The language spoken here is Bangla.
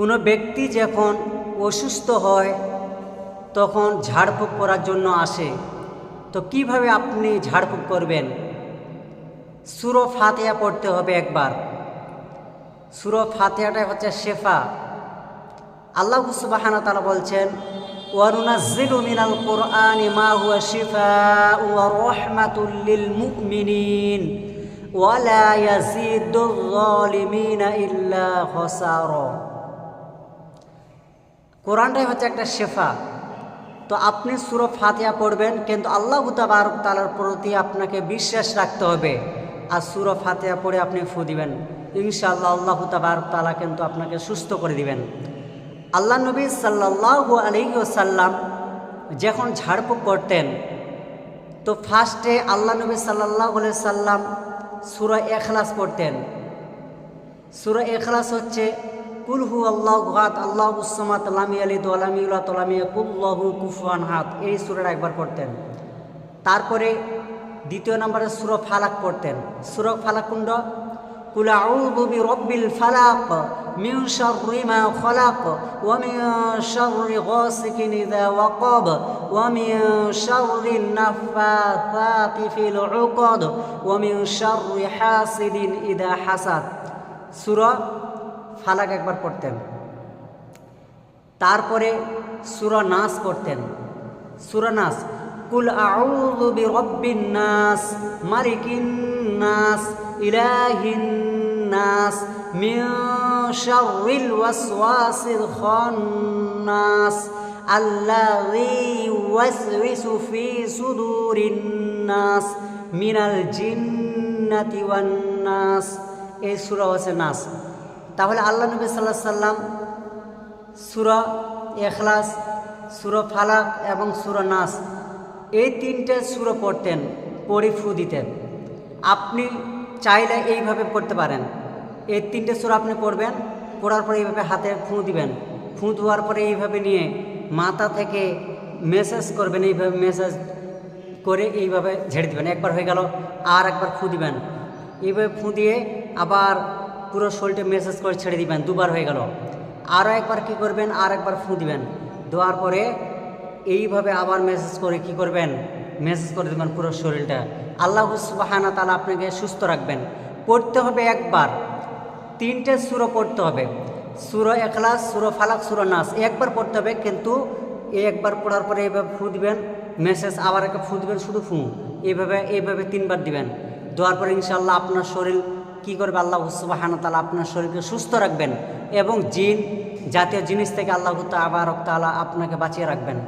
কোনো ব্যক্তি যখন অসুস্থ হয়, তখন ঝাড়ফুঁক করার জন্য আসে। তো কীভাবে আপনি ঝাড়ফুঁক করবেন? সুরো ফাতেহা পড়তে হবে একবার। সুরো ফাতেহাটাই হচ্ছে শেফা। আল্লাহ সুবাহানা তারা বলছেন ওয়ানুনাজ্জিলু মিনাল মা ওয়া কোরআনটাই হচ্ছে একটা শেফা। তো আপনি সুরো ফাতিহা পড়বেন, কিন্তু আল্লাহ তাবারক তালার প্রতি আপনাকে বিশ্বাস রাখতে হবে। আর সুরো ফাতিহা পড়ে আপনি ফু দিবেন। ইনশাআল্লাহ আল্লাহ তাবারক তালা কিন্তু আপনাকে সুস্থ করে দিবেন। আল্লাহ নবী সাল্লাল্লাহু আলাইহি ওয়াসাল্লাম যখন ঝাড়ফুঁক করতেন, তো ফার্স্টে আল্লাহ নবী আলাইহি সাল্লাম সুরা এখলাস পড়তেন। সুরা এখলাস হচ্ছে হাত হাত এই সুরাটা একবার পড়তেন। তারপরে দ্বিতীয় নম্বরে সুর ফালাক পড়তেন। সুর ফালাক কুণ্ড কুল আউযু বিরাব্বিল ফালাক শাররি মা খলাক ওয়া শাররি গাসিকিন ওয়াকাব ওয়া শাররি নাফাসাতি ফিল উকাদ ওয়া হাসিদিন ইযা হাসাদ। সূরা ফালাক একবার পড়তেন। তারপরে সূরা নাস পড়তেন। সূরা নাস, কুল আউযু বিরাব্বিন নাস, মালিকিন নাস, ইলাহিন নাস, মিন শাররিল ওয়াসওয়াসিল খান্নাস আল্লাযী ইউওয়াসওয়িসু ফি সুদুরিন নাস, মিনাল জিন্নাতি ওয়ান নাস। এই সূরা হচ্ছে নাস। তাহলে আল্লাহ নবী সাল্লাহ সাল্লাম সুরা এখলাস সুরা ফালাক এবং সুরা নাস এই তিনটে সুরো পড়তেন, পড়ে ফু দিতেন। আপনি চাইলে এইভাবে পড়তে পারেন। এই তিনটে সুর আপনি পড়বেন, পড়ার পরে এইভাবে হাতে ফু দিবেন। ফু দেওয়ার পরে এইভাবে নিয়ে মাথা থেকে মেসেজ করবেন, এইভাবে মেসেজ করে এইভাবে ঝেড়ে দিবেন। একবার হয়ে গেল আর একবার ফু দিবেন। এইভাবে ফু দিয়ে আবার পুরো শরীরটা মেসেজ করে ছেড়ে দিবেন, দুবার হয়ে গেল। আরও একবার কি করবেন, আর একবার ফু দিবেন। দেওয়ার পরে এইভাবে আবার মেসেজ করে কি করবেন? মেসেজ করে দেবেন পুরো শরীরটা। আল্লাহ সুবাহানা তালা আপনাকে সুস্থ রাখবেন। পড়তে হবে একবার। তিনটে সুরো পড়তে হবে। সুরো এখলাস সুরো ফালাক, সুরো নাস। একবার পড়তে হবে, কিন্তু এই একবার পড়ার পরে এইভাবে ফু দিবেন। মেসেজ আবার একটা ফু দিবেন, শুধু ফু এইভাবে এইভাবে তিনবার দিবেন। দেওয়ার পরে ইনশাল্লাহ আপনার শরীর কি করবে আল্লাহ সুবাহান তালা আপনার শরীরকে সুস্থ রাখবেন এবং জিন, জাতীয় জিনিস থেকে আল্লাহ আবার তালা আপনাকে বাঁচিয়ে রাখবেন।